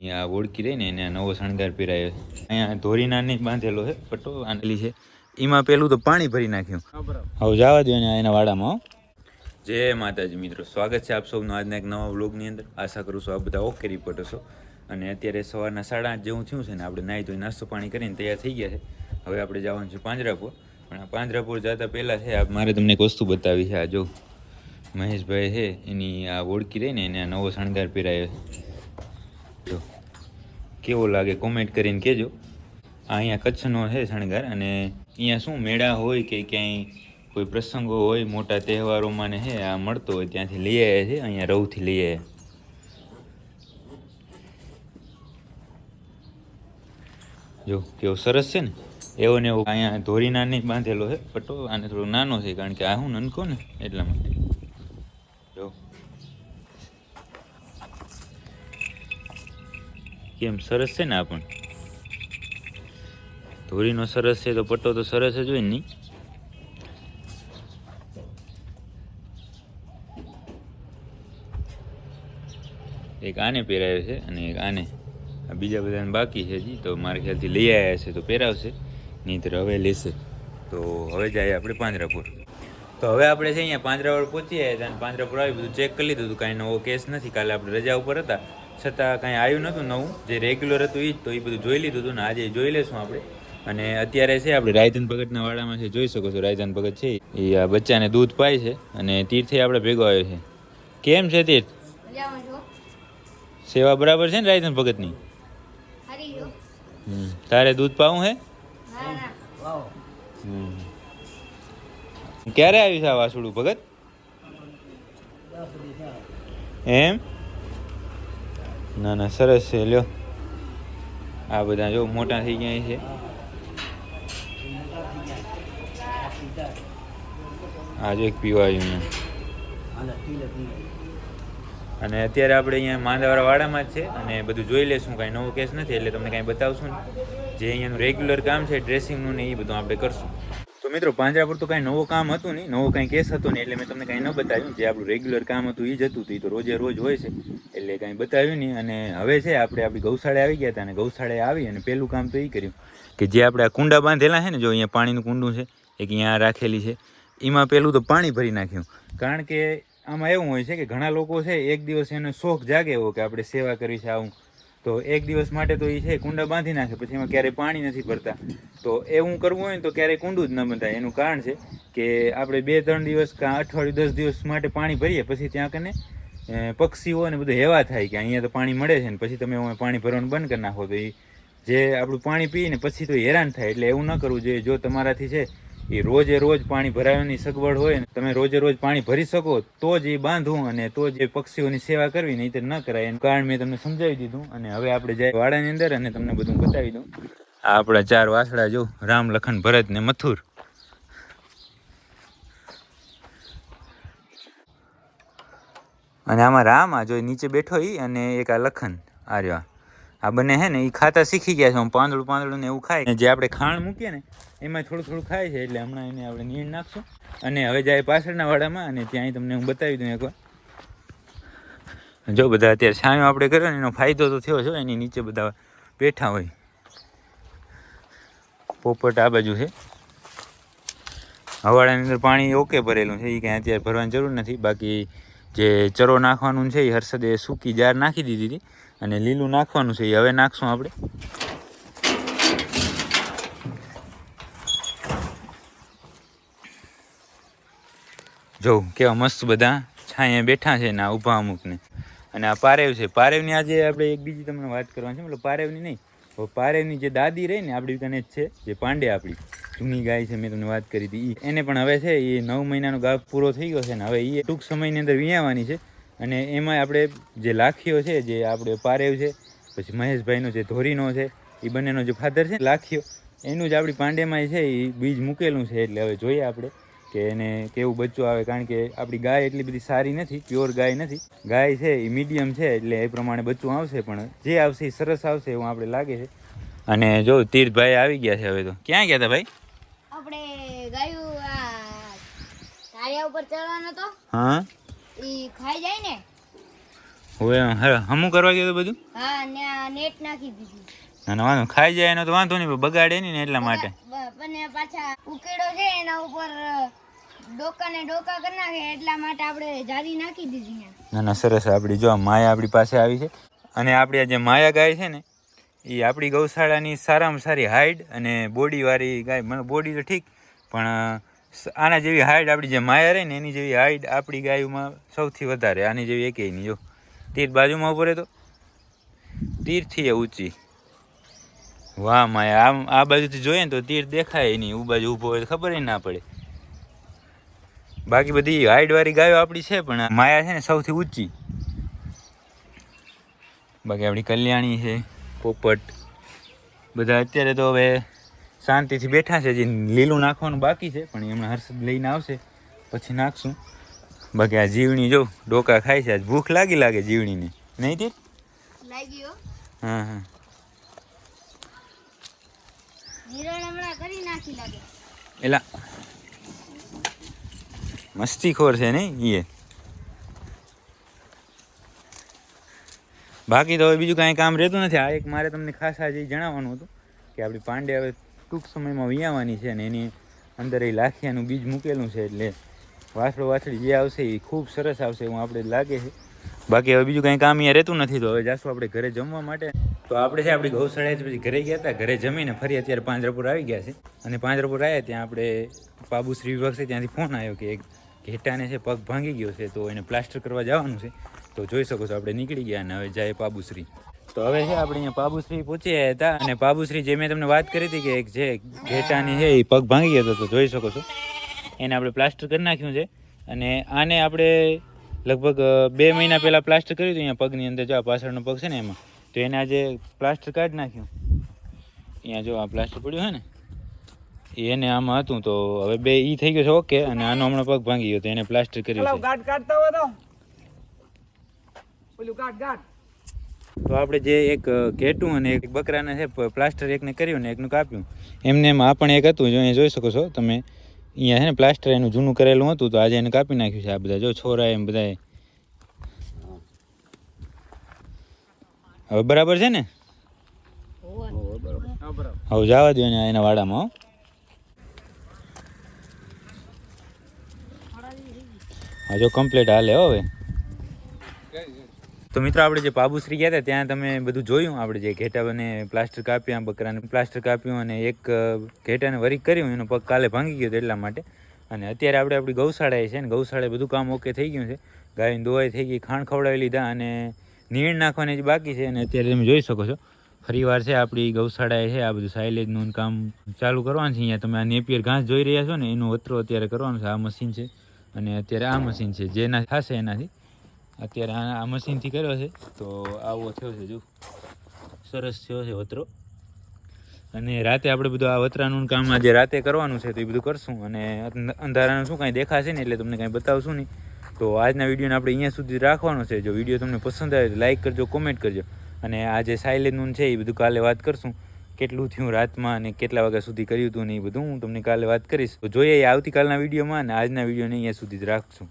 અહીંયા ઓળખી રહી ને એને આ નવો શણગાર પહેરાયો છે. અહીંયા ધોરીનાની બાંધેલો છે, પટ્ટો આંડલી છે. એમાં પેલું તો પાણી ભરી નાખ્યું. હવે જવા દો એના વાડામાં. જય માતાજી મિત્રો, સ્વાગત છે આપ સૌનું આજના એક નવા વ્લોગની અંદર. આશા કરું છું આપ બધા ઓકે રિપોર્ટ હશો અને અત્યારે સવારના સાડા આઠ જેવું થયું છે ને, આપણે નાહી ધોઈ નાસ્તો પાણી કરીને તૈયાર થઈ ગયા છે. હવે આપણે જવાનું છે પાંજરાપુર. પણ આ પાંજરાપુર જતા પહેલાં છે આ મારે તમને એક વસ્તુ બતાવી છે. આ જો મહેશભાઈ છે, એની આ ઓળખી રહી ને એને આ નવો શણગાર પહેરાયો જો. કેવો લાગે કોમેન્ટ કરીને કહેજો. આ અહીંયા કચ્છનો છે શણગાર અને અહીંયા શું મેળા હોય કે ક્યાંય કોઈ પ્રસંગો હોય, મોટા તહેવારોમાં ને હે, આ મળતો હોય, ત્યાંથી લઈ આવ્યા છે, અહીંયા રવથી લઈ આવ્યા જો, કેવો સરસ છે ને? એવો ને એવો અહીંયા ધોરી નાની બાંધેલો છે પટ્ટો આને થોડો નાનો છે, કારણ કે આ હું નનકો ને, એટલા માટે. કેમ સરસ છે ને આ પણ. ધોરીનો સરસ છે તો પટ્ટો તો સરસ જ હોય નહીં? એક આને પહેરાયો છે અને એક આને. આ બીજા બધાને બાકી છે હજી, તો મારા ખ્યાલથી લઈ આવ્યા છે તો પહેરાવશે, નહીંતર હવે લેશે. તો હવે જાય આપણે પાંજરાપુર. તો હવે આપણે છે અહીંયા પાંજરાપુર પહોંચી આવ્યા હતા અને પાંજરાપુર આવી બધું ચેક કરી લીધું હતું, કાંઈ નવો કેસ નથી. કાલે આપણે રજા ઉપર હતા. છતાં કાંઈ આવ્યું નહોતું નવું જે રેગ્યુલર હતું એ જ તો એ બધું જોઈ લીધું હતું ને આજે જોઈ લેશું આપણે. અને અત્યારે છે આપણે રાયધન ભગતના વાડામાં છે જોઈ શકો છો રાયધન ભગત છે એ આ બચ્ચાને દૂધ પાય છે અને તીર્થે આપણે ભેગો આવ્યો છે. કેમ છે તીર્થ? સેવા બરાબર છે ને રાયધન ભગતની? હમ. તારે દૂધ પાવું હે. ક્યારે આવ્યું છે આ વાસુડું ભગત? એમ? ના ના, સરસ છે, લ્યો. આ બધા જો મોટા થઈ ગયા છે. આ જો એક પીવા આવ્યું અહીંયા અને અત્યારે આપણે અહીંયા માંદાવાળા વાડામાં જ છે અને બધું જોઈ લેશું, કાંઈ નવો કેસ નથી, એટલે તમને કાંઈ બતાવશું ને જે અહીંયાનું રેગ્યુલર કામ છે ડ્રેસિંગનું ને એ બધું આપણે કરશું. મિત્રો, પાંજરાપુર તો કાંઈ નવો કામ હતું નહીં, નવો કાંઈ કેસ હતો નહીં, એટલે મેં તમને કાંઈ ન બતાવ્યું. જે આપણું રેગ્યુલર કામ હતું એ જ હતું, તો એ રોજે રોજ હોય છે. એટલે કાંઈ બતાવ્યું નહીં. અને હવે છે, આપણે આપણી ગૌશાળે આવી ગયા હતા અને ગૌશાળે આવી અને પહેલું કામ તો એ કર્યું કે જે આપણે આ કુંડા બાંધેલા છે ને, જો અહીંયા પાણીનું કુંડું છે એક અહીંયા રાખેલી છે, એમાં પહેલું તો પાણી ભરી નાખ્યું. કારણ કે આમાં એવું હોય છે કે ઘણા લોકો છે, એક દિવસ એનો શોખ જાગે એવો કે આપણે સેવા કરવી છે, આવું તો એક દિવસ માટે તો એ છે, કુંડા બાંધી નાખે, પછી એમાં ક્યારેય પાણી નથી ભરતા. તો એવું કરવું હોય ને તો ક્યારેય કુંડું જ ન બંધાય. એનું કારણ છે કે આપણે બે ત્રણ દિવસ કાં અઠવાડિયું, દસ દિવસ માટે પાણી ભરીએ, પછી ત્યાં કને પક્ષીઓ ને બધું હેવા થાય કે અહીંયા તો પાણી મળે છે ને, પછી તમે પાણી ભરવાનું બંધ કરી નાખો તો એ જે આપણું પાણી પીને પછી તો હેરાન થાય. એટલે એવું ન કરવું જોઈએ. જો તમારાથી છે એ રોજે રોજ પાણી ભરાવાની સગવડ હોય ને, તમે રોજે રોજ પાણી ભરી શકો, તો જ એ બાંધવું અને તો જ એ પક્ષીઓની સેવા કરવી, નહીં ન કરાય. એનું કારણ મેં તમને સમજાવી દીધું અને હવે આપણે જાય વાડાની અંદર અને તમને બધું બતાવી દઉં. આ આપણા ચાર વાસડા જો, રામ, લખન, ભરત ને મથુર. અને આમાં રામ આ જો નીચે બેઠો ઈ અને એક આ લખન. આ રહ્યો આ. બંને હે ને એ ખાતા શીખી ગયા છે પાંદડું પાંદડું ને એવું ખાય. જે આપણે ખાણ મૂકીએ ને, એમાં થોડું થોડું ખાય છે, એટલે હમણાં એને આપણે નીણ નાખશું. અને હવે જાય પાછળના વાડામાં, અને ત્યાં તમને હું બતાવી દઉં એકવાર જો બધા અત્યારે છાંયો આપણે કર્યો ને, એનો ફાયદો તો થયો છે એની નીચે બધા બેઠા હોય. પોપટ આ બાજુ છે. હવાડાની અંદર પાણી ઓકે ભરેલું છે એ કાંઈ અત્યારે ભરવાની જરૂર નથી. બાકી જે ચરો નાખવાનું છે એ હર્ષદે સૂકી જાર નાખી દીધી હતી અને લીલું નાખવાનું છે એ હવે નાખશું આપણે. જો, કેવા મસ્ત બધા છાંયે બેઠા છે ને આ ઊભા અમુકને. અને આ પારેવ છે. પારેવની આજે આપણે એક બીજી તમને વાત કરવાની છે, મતલબ પારેવની નહીં. પારેવની જે દાદી રહી ને આપણી કને જ છે, જે પાંડે આપણી. જૂની ગાય છે, મેં તમને વાત કરી હતી. એને પણ હવે છે એ નવ મહિનાનો ગાભ પૂરો થઈ ગયો છે ને હવે એ ટૂંક સમયની અંદર વિયાવાની છે. અને એમાં આપણે જે લાખીઓ છે, જે આપણે પારેવ છે, પછી મહેશભાઈનો જે ધોરીનો છે એ બંનેનો જે ફાધર છે લાખીઓ, એનું જ આપણી પાંડેમાં છે એ બીજ મૂકેલું છે. એટલે હવે જોઈએ આપણે કે એને કેવું બચ્ચું આવે, કારણ કે આપણી ગાય એટલી બધી સારી નથી, પ્યોર ગાય નથી. ગાય છે એ મીડિયમ છે, એટલે એ પ્રમાણે બચ્ચું આવશે, પણ જે આવશે એ સરસ આવશે એવું આપણે લાગે છે. અને જો તીર્થભાઈ આવી ગયા છે હવે તો. ક્યાં ગયા હતા ભાઈ આપણે ગાયું આ ધારિયા ઉપર ચડવાનો તો? હા? ઈ ખાઈ જાય ને? હવે હમું કરવા ગયો તો બધું? હા ને નેટ નાખી દીધી. અને વાંધો ખાઈ જાય એનો તો વાંધો નહીં પણ બગાડે નહીં ને એટલા માટે. બ- પાછા ઉકેડો છે એના ઉપર ડોકા ને ડોકા કરી નાખે એટલા માટે આપણે જારી નાખી દીધી ના. ના સરસ આપણી જો માયા આપણી પાસે આવી છે. અને આપણી આ જે માયા ગાય છે ને એ આપણી ગૌશાળાની સારામાં સારી હાઈટ અને બોડીવાળી ગાય મને બોડી તો ઠીક પણ આના જેવી હાઈટ આપણી જે માયા રહે ને એની જેવી હાઈટ આપણી ગાયોમાં સૌથી વધારે, આની જેવી એકેય નહીં જો. તીર બાજુમાં ઊભો તો તીરથી એ ઊંચી. વાહ માયા, આમ, આ બાજુથી જોઈએ ને તો તીર દેખાય નહીં ઉ બાજુ ઊભો હોય તો ખબર ના પડે. બાકી બધી હાઈટવાળી ગાયો આપણી છે, પણ માયા છે ને સૌથી ઊંચી. બાકી આપણી કલ્યાણી છે, પોપટ. બધા અત્યારે તો હવે શાંતિથી બેઠા છે. જે લીલું નાખવાનું બાકી છે પણ એમણે હર્ષદ લઈને આવશે. પછી નાખશું. બાકી આ જીવણી જો ડોકા ખાય છે. આજ ભૂખ લાગી લાગે જીવણીને. નહીં તે હો હા. એલા. મસ્તીખોર છે નહીં એ. બાકી તો હવે બીજું કાંઈ કામ રહેતું નથી. આ એક મારે તમને ખાસ આજે જણાવવાનું હતું કે આપણી પાંડે હવે ટૂંક સમયમાં વિયાવાની છે અને એની અંદર એ લાખિયાનું બીજ મૂકેલું છે એટલે વાસળો વાસળી જે આવશે એ ખૂબ સરસ આવશે એવું આપણે લાગે છે. બાકી હવે બીજું કાંઈ કામ અહીંયા રહેતું નથી, તો હવે જાશું આપણે ઘરે જમવા માટે. તો આપણે છે આપણી ગૌશાળાએ પછી ઘરે ગયા હતા, ઘરે જમીને ફરી અત્યારે પાંજરાપુર આવી ગયા છે. અને પાંજરાપુર આવ્યા ત્યાં આપણે પાબુશ્રી વિભાગ છે ત્યાંથી ફોન આવ્યો કે એક ઘેટાને છે પગ ભાંગી ગયો છે, તો એને પ્લાસ્ટર કરવા જવાનું છે. તો જોઈ શકો છો આપણે નીકળી ગયા અને હવે જાય પાબુશ્રી તો હવે છે આપણે અહીંયા પાબુશ્રી પૂછ્યા હતા અને પાબુશ્રી જે મેં તમને વાત કરી હતી કે એક જે ઘેટાની છે એ પગ ભાંગી ગયો હતો તો જોઈ શકો છો. એને આપણે પ્લાસ્ટર કરી નાખ્યું છે. અને આને આપણે લગભગ બે મહિના પહેલાં પ્લાસ્ટર કર્યું હતું અહીંયા પગની અંદર જો આ પાછળનો પગ છે ને એમાં. તો એને આજે પ્લાસ્ટર કાઢી નાખ્યું. અહીંયા જો આ પ્લાસ્ટર પડ્યું હોય ને એને આમાં હતું તો હવે બે ઈ થઈ ગયો છે ઓકે અને આનો હમણાં પગ ભાંગી ગયો તો એને પ્લાસ્ટર કર્યું છે. ગાઢ કાઢતા હોય તો. પેલું ગાઢ ગાઢ તો આપણે જે એક ઘેટું અને એક બકરાને છે પ્લાસ્ટર એકને કર્યું ને એકનું કાપ્યું. એમને એમ આ પણ એક હતું, જો અહીંયા જોઈ શકો છો, તમે અહીંયા છે ને પ્લાસ્ટર એનું જૂનું કરેલું હતું, તો આજે એને કાપી નાખ્યું છે આ બધા. જો છોરા એમ બધાએ હવે બરાબર છે ને? હવે જવા દો એને એના વાડામાં, હો. જો કમ્પ્લીટ હાલે હવે. તો મિત્રો, આપણે જે પાબુશ્રી ગયા હતા, ત્યાં તમે બધું જોયું? આપણે જે ઘેટા અને પ્લાસ્ટર કાપ્યા બકરાને પ્લાસ્ટર કાપ્યું અને એક ઘેટાને વરીક કર્યું. એનો પગ કાલે ભાંગી ગયો એટલા માટે. અને અત્યારે આપણે આપણી ગૌશાળાએ છે ને, ગૌશાળાએ બધું કામ ઓકે થઈ ગયું છે. ગાયની દોવાઈ થઈ ગઈ ખાણ ખવડાવી લીધા અને નીણ નાખવાની જ બાકી છે. અને અત્યારે તમે જોઈ શકો છો, ફરીવાર છે આપણી ગૌશાળાએ છે, આ બધું સાયલેજનું કામ ચાલુ કરવાનું છે. અહીંયા તમે આ નેપિયર ઘાસ જોઈ રહ્યા છો ને, એનું વતરો અત્યારે કરવાનું છે. આ મશીન છે. અને અત્યારે આ મશીન છે, જેના થશે એનાથી અત્યારે આ મશીનથી કર્યો છે. તો આવો થયો છે, જો. સરસ થયો છે વતરો. અને રાતે આપણે બધું આ વતરાનું કામ આજે રાતે કરવાનું છે, તો એ બધું કરશું. અને અંધારાનું શું કાંઈ દેખાશે ને એટલે તમને કાંઈ બતાવશું નહીં. તો આજના વિડીયોને આપણે અહીંયા સુધી રાખવાનો છે. જો વીડિયો તમને પસંદ આવે તો લાઈક કરજો, કોમેન્ટ કરજો. અને આ જે સાયલેન્ટનું છે, એ બધું કાલે વાત કરશું. કેટલું થયું રાતમાં અને કેટલા વાગ્યા સુધી કર્યું હતું ને એ બધું હું તમને કાલે વાત કરીશ. તો જોઈએ આવતીકાલના વિડીયોમાં અને આજના વિડીયોને અહીંયા સુધી જ રાખશું.